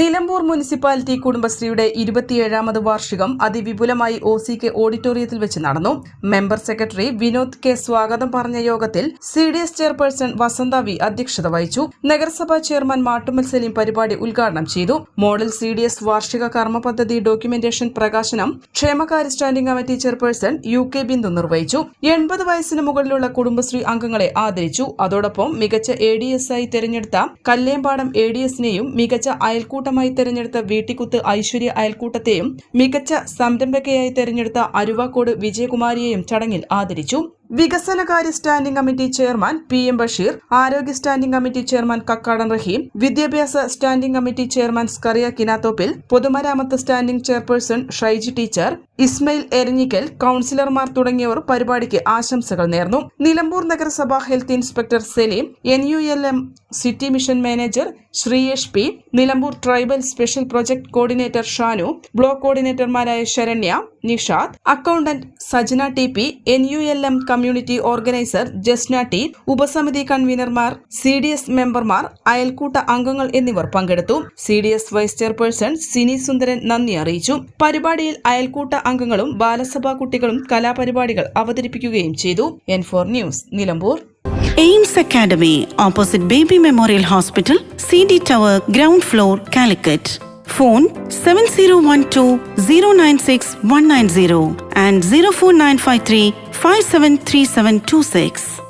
Nilambur municipality കുടുംബശ്രീയുടെ ഇരുപത്തിയേഴാമത് വാർഷികം അതിവിപുലമായി ഒ സി കെ ഓഡിറ്റോറിയത്തിൽ വെച്ച് നടന്നു. മെമ്പർ സെക്രട്ടറി വിനോദ് കെ സ്വാഗതം പറഞ്ഞ യോഗത്തിൽ C D S chairperson Vasantha V അധ്യക്ഷത വഹിച്ചു. നഗരസഭാ ചെയർമാൻ മാട്ടുമൽ സലീം പരിപാടി ഉദ്ഘാടനം ചെയ്തു. മോഡൽ സി ഡി എസ് വാർഷിക കർമ്മ പദ്ധതി ഡോക്യുമെന്റേഷൻ പ്രകാശനം ക്ഷേമകാര്യ standing committee chairperson U K Bindu നിർവഹിച്ചു. എൺപത് വയസ്സിന് മുകളിലുള്ള കുടുംബശ്രീ അംഗങ്ങളെ ആദരിച്ചു. അതോടൊപ്പം മികച്ച എ ഡി എസ് ആയി തെരഞ്ഞെടുത്ത കല്ലേമ്പാടം എ ഡി എസിനെയും മികച്ച അയൽക്കൂട്ടമായി തെരഞ്ഞെടുത്ത വീട്ടിക്കുത്ത് ഐശ്വര്യ അയൽക്കൂട്ടത്തെയും മികച്ച സംരംഭകയായി തെരഞ്ഞെടുത്ത അരുവാക്കോട് വിജയകുമാരിയെയും ചടങ്ങിൽ ആദരിച്ചു വികസനകാര്യ standing committee chairman P M Basheer ആരോഗ്യ standing committee chairman Kakkadan Raheem വിദ്യാഭ്യാസ standing committee chairman Scaria Kinathoppil പൊതുമരാമത്ത് standing chairperson Shyji teacher Ismail Eranhikkal കൌൺസിലർമാർ തുടങ്ങിയവർ പരിപാടിക്ക് ആശംസകൾ നേർന്നു. നിലമ്പൂർ നഗരസഭ health inspector Saleem N U L M city mission manager Sreeyesh P Nilambur tribal special project coordinator Shanu block കോർഡിനേറ്റർമാരായ Saranya Nishad accountant Sajana T P N U L M community organiser Jasna T ഉപസമിതി കൺവീനർമാർ C D S മെമ്പർമാർ അയൽക്കൂട്ട അംഗങ്ങൾ എന്നിവർ പങ്കെടുത്തു. C D S vice chairperson Sini Sundaran നന്ദി അറിയിച്ചു. പരിപാടിയിൽ അയൽക്കൂട്ട അംഗങ്ങളും ബാലസഭാ കുട്ടികളും കലാപരിപാടികൾ അവതരിപ്പിക്കുകയും ചെയ്തു. N four news Nilambur. Aims academy opposite Baby memorial hospital C D tower ground floor Calicut. phone 7012 and 04953